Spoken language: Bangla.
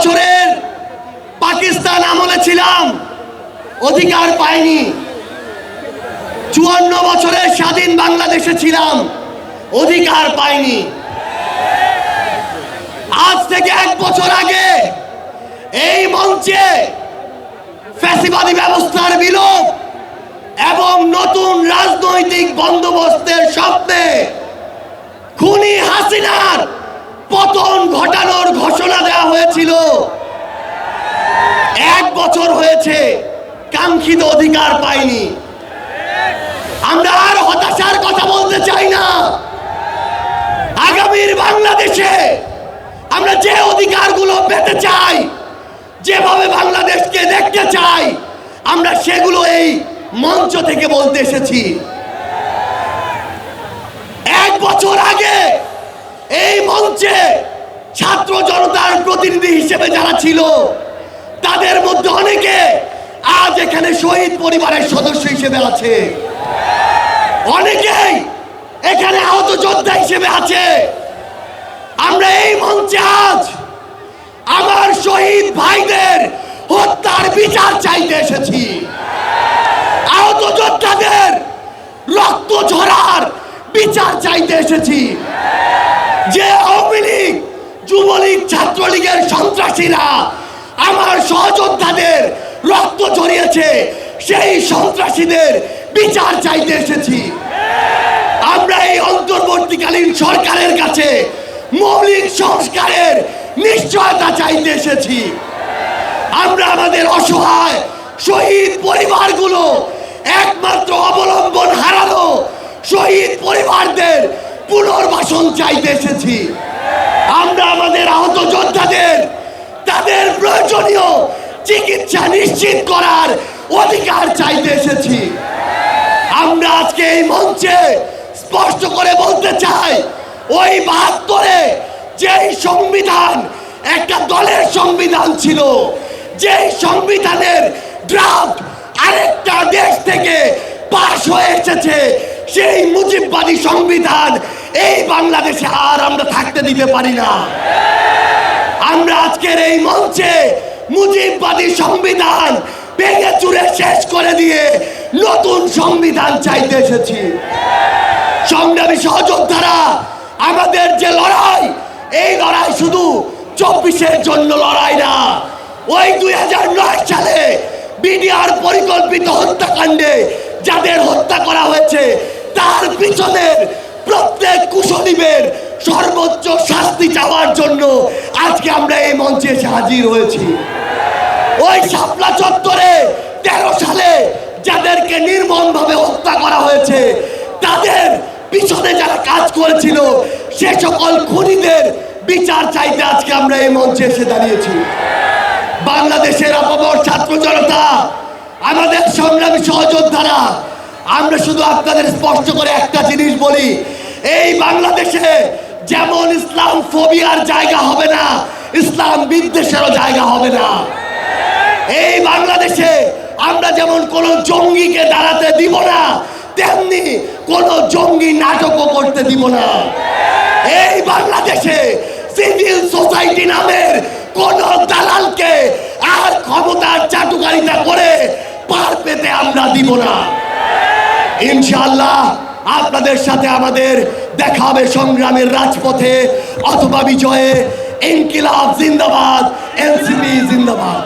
বছরের পাকিস্তান আমলে ছিলাম। অধিকার পাইনি। চুয়ান্ন বছরের স্বাধীন বাংলাদেশে ছিলাম। অধিকার পাইনি। আজ থেকে এক বছর আগে এই মঞ্চে ফ্যাসিবাদী ব্যবস্থার বিলোপ এবং নতুন রাজনৈতিক বন্দোবস্তের স্বপ্নে খুনি হাসিনার পতন ঘটানোর ঘোষণা দেওয়া হয়েছিল। এক বছর হয়েছে, কাঙ্ক্ষিত অধিকার পাইনি। আমরা আর হতাশার কথা বলতে চাই না। আগামীর বাংলাদেশে আমরা যে অধিকারগুলো পেতে চাই, যেভাবে বাংলাদেশকে দেখতে চাই, আমরা সেগুলো এই মঞ্চ থেকে বলতে এসেছি। এক বছর আগে এই মঞ্চে ছাত্র জনতার প্রতিনিধি হিসেবে যারা ছিল, তাদের মধ্যে অনেকে আজ এখানে শহীদ পরিবারের সদস্য হিসেবে আছে। অনেকেই এখানে আহত যোদ্ধা হিসেবে আছে। আমরা এই মঞ্চে আজ আমার শহীদ ভাইদের হত্যার বিচার চাইতে এসেছি। আহত যোদ্ধাদের রক্ত ঝরার বিচার চাইতে এসেছি। যুবলীগ ছাত্রলীগের সন্ত্রাসীরা, আমার সহযোদ্ধাদের রক্ত ঝরিয়েছে, সেই সন্ত্রাসীদের বিচার চাইতে এসেছি। আমরা এই অন্তর্বর্তীকালীন সরকারের কাছে মৌলিক সংস্কারের নিশ্চয়তা চাইতে এসেছি। আমরা আমাদের অসহায়, শহীদ পরিবারগুলো একমাত্র অবলম্বন হারালো শহীদ পরিবারদের পুনর্বাসন চাইতে এসেছি আমরা আমাদের আহত যোদ্ধাদের তাদের প্রয়োজনীয় চিকিৎসা নিশ্চিত করার অধিকার চাইতে এসেছি। আমরা আজকে এই মঞ্চে স্পষ্ট করে বলতে চাই, ওই বাহাত্তরে যেই সংবিধান একটা দলের সংবিধান ছিল, যেই সংবিধানের ড্রাফট আরেকটা দেশ থেকে পাশ হয়ে এসেছে, সেই মুজিববাদী সংবিধান এই বাংলাদেশে আর আমরা থাকতে দিতে পারি না। আমরা আজকের এই মঞ্চে মুজিববাদী সংবিধান ভেঙে চুরে শেষ করে দিয়ে নতুন সংবিধান চাইতে এসেছি। সংগ্রামী সহযোদ্ধারা, আমাদের যে লড়াই, এই লড়াই শুধু চব্বিশের জন্য লড়াই না, ওই দুই হাজার নয় সালে বিডিআর পরিকল্পিত হত্যাকাণ্ডে যাদের হত্যা করা হয়েছে, তার পিছনের প্রত্যেক কুশলীবের সর্বোচ্চ শাস্তি চাওয়ার জন্য আজকে আমরা এই মঞ্চে এসে হাজির হয়েছি। ওই শাপলা চত্বরে তেরো সালে যাদেরকে নির্মমভাবে হত্যা করা হয়েছে, তাদের পিছনে যারা কাজ করেছিল, সে সকল খুনিদের বিচার চাইতে আজকে আমরা এই মঞ্চে এসে দাঁড়িয়েছি। বাংলাদেশের অপবর ছাত্র জনতা, আমাদের সংগ্রামী সহযোদ্ধারা, আমরা শুধু আপনাদের স্পষ্ট করে একটা জিনিস বলি, এই বাংলাদেশে যেমন ইসলাম ফোবিয়ার জায়গা হবে না, ইসলাম বিদ্বেষেরও জায়গা হবে না। এই বাংলাদেশে আমরা যেমন কোন জঙ্গিকে দাঁড়াতে দিব না, তেমনি কোন জঙ্গি নাটকও করতে দিব না। এই বাংলাদেশে সিভিল সোসাইটি নামের কোন দালালকে আর ক্ষমতার চাটুকারিতা করে পার পেতে আমরা দিব না। ইনশাল্লাহ আপনাদের সাথে আমাদের দেখা হবে সংগ্রামের রাজপথে অথবা বিজয়ে। ইনকিলাব জিন্দাবাদ, এনসিপি জিন্দাবাদ।